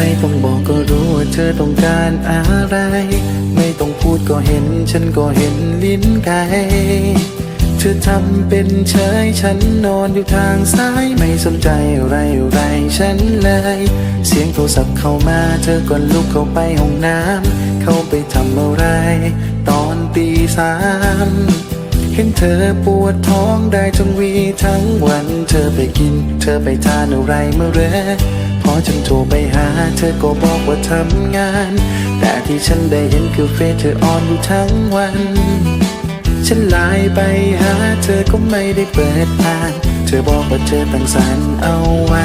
ไม่ต้องบอกก็รู้ว่าเธอต้องการอะไร ไม่ต้องพูดก็เห็น ฉันก็เห็นลิ้นไก่เธอทำเป็นเฉยฉันนอนอยู่ทางซ้าย ไม่สนใจอะไรอะไรฉันเลย เสียงโทรศัพท์เข้ามา เธอก็ลุกเข้าไปห้องน้ำเข้าไปทำอะไร ตอนตีสามเห็นเธอปวดท้องได้จนวีทั้งวัน เธอไปกิน เธอไปทานอะไรเมื่อไร อฉันโทรไปหา เธอก็บอกว่าทำงาน แต่ที่ฉันได้เห็นคือเฟซเธอออนอยู่ทั้งวัน ฉันไลน์ไปหา เธอก็ไม่ได้เปิดอ่าน เธอบอกว่าเธอตั้งสารเอาไว้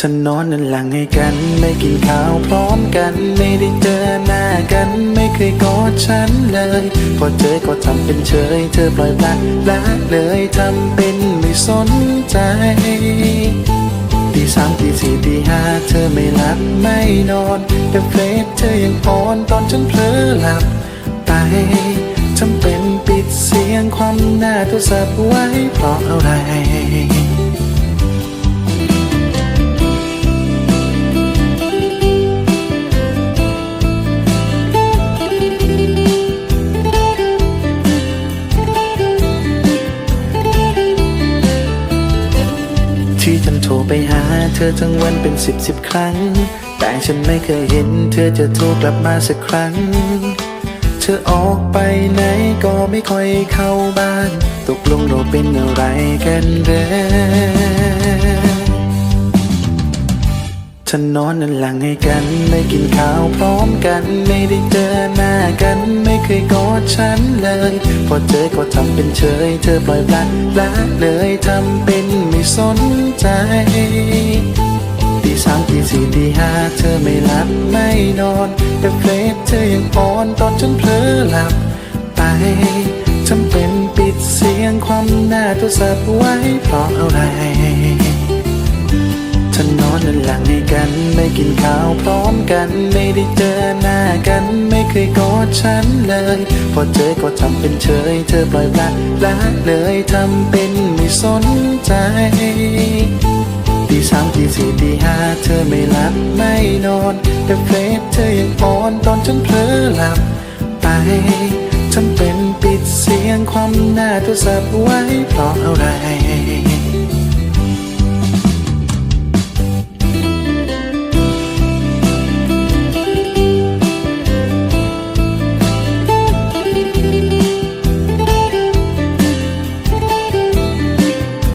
ฉันนอนนั่นหลังให้กัน ไม่กินข้าวพร้อมกัน ไม่ได้เจอหน้ากัน ไม่เคยกอดฉันเลย พอเจอก็ทำเป็นเฉย เธอปล่อยปละละเลยทำเป็น สนใจตีสามตีสี่ตีห้าเธอไม่หลับไม่นอนแต่เฟซเธอยังออนตอนฉันเผลอหลับไปจำเป็นปิดเสียงความหน้าโทรศัพท์ไว้เพราะอะไร ที่ฉันโทรไปหาเธอทั้งวันเป็นสิบสิบครั้ง แต่ฉันไม่เคยเห็นเธอจะโทรกลับมาสักครั้ง เธอออกไปไหนก็ไม่ค่อยเข้าบ้าน ตกลงเราเป็นอะไรกันเด้อ ฉันนอนนั่นหลังให้กันไม่กินข้าวพร้อมกัน ไม่ได้เจอหน้ากันไม่เคยกอดฉันเลย พอเจอก็ทำเป็นเฉย เธอปล่อยปละละเลยทำเป็นไม่สนใจตีสามตีสี่ตีห้าเธอไม่หลับไม่นอนแต่เฟซเธอยังอ่อนตอนฉันเผลอหลับไปจำเป็นปิดเสียงความหน้าโทรศัพท์ไว้เพราะอะไร ฉันนอนนั่นหลังให้กัน ไม่กินข้าวพร้อมกัน ไม่ได้เจอหน้ากัน ไม่เคยกอดฉันเลย พอเจอก็ทำเป็นเฉย เธอปล่อยละละเลยทำเป็นไม่สนใจตีสามตีสี่ตีห้าเธอไม่หลับไม่นอน แต่เฟซเธอยังอ่อนตอนฉันเผลอหลับไปจำเป็นปิดเสียงความหน้าโทรศัพท์ไว้เพราะอะไร